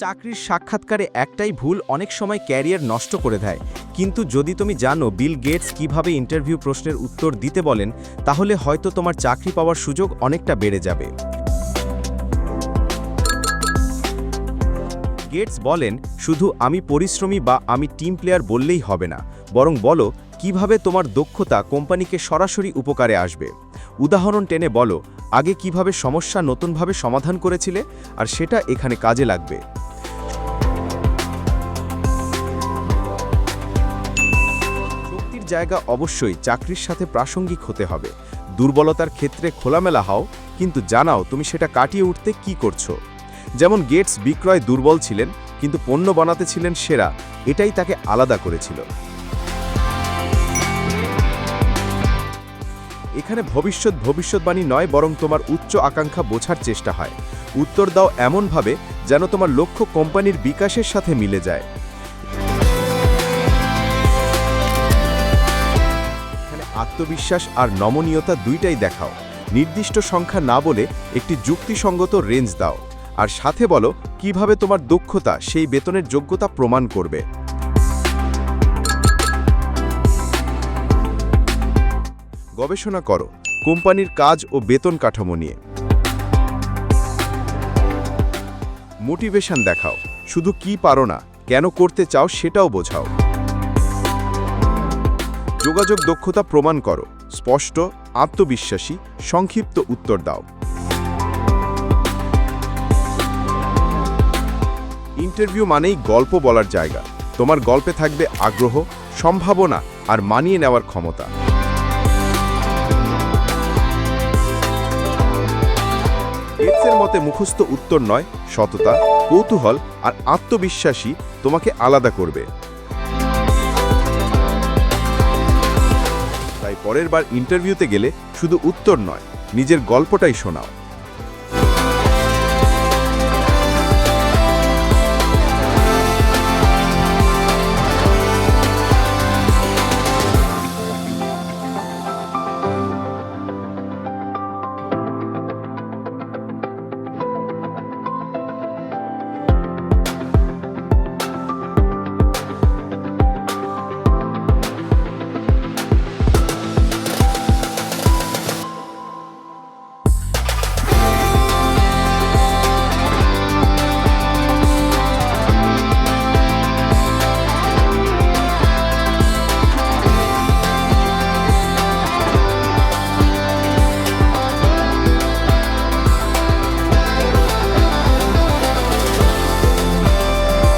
চাকরির সাক্ষাৎকারে একটাই ভুল অনেক সময় ক্যারিয়ার নষ্ট করে দেয়। কিন্তু যদি তুমি জানো বিল গেটস কীভাবে ইন্টারভিউ প্রশ্নের উত্তর দিতে বলেন, তাহলে হয়তো তোমার চাকরি পাওয়ার সুযোগ অনেকটা বেড়ে যাবে। গেটস বলেন, শুধু আমি পরিশ্রমী বা আমি টিম প্লেয়ার বললেই হবে না, বরং বলো, কীভাবে তোমার দক্ষতা কোম্পানিকে সরাসরি উপকারে আসবে? উদাহরণ টেনে বলো, আগে কীভাবে সমস্যা নতুনভাবে সমাধান করেছিলে? আর সেটা এখানে কাজে লাগবে। শক্তির জায়গা অবশ্যই চাকরির সাথে প্রাসঙ্গিক হতে হবে। দুর্বলতার ক্ষেত্রে খোলামেলা হও, কিন্তু জানাও তুমি সেটা কাটিয়ে উঠতে কি করছ। যেমন গেটস বিক্রয় দুর্বল ছিলেন, কিন্তু পণ্য বানাতে ছিলেন সেরা, এটাই তাকে আলাদা করেছিল। এখানে ভবিষ্যৎ ভবিষ্যৎবাণী নয়, বরং তোমার উচ্চ আকাঙ্ক্ষা বোঝার চেষ্টা হয়। উত্তর দাও এমনভাবে যেন তোমার লক্ষ্য কোম্পানির বিকাশের সাথে মিলে যায়। আত্মবিশ্বাস আর নমনীয়তা দুইটাই দেখাও। নির্দিষ্ট সংখ্যা না বলে একটি যুক্তিসঙ্গত রেঞ্জ দাও। আর সাথে বলো, কীভাবে তোমার দক্ষতা সেই বেতনের যোগ্যতা প্রমাণ করবে। গবেষণা করো, কোম্পানির কাজ ও বেতন কাঠামো নিয়ে। মোটিভেশন দেখাও, শুধু কি পারো না, কেন করতে চাও সেটাও বোঝাও। যোগাযোগ দক্ষতা প্রমাণ করো, স্পষ্ট, আত্মবিশ্বাসী, সংক্ষিপ্ত উত্তর দাও। ইন্টারভিউ মানেই গল্প বলার জায়গা। তোমার গল্পে থাকবে আগ্রহ, সম্ভাবনা আর মানিয়ে নেওয়ার ক্ষমতা। গেটসের মতে মুখস্থ উত্তর নয়, সততা, কৌতূহল আর আত্মবিশ্বাসী তোমাকে আলাদা করবে। পরের বার ইন্টারভিউতে গেলে শুধু উত্তর নয় নিজের গল্পটাই শোনাও।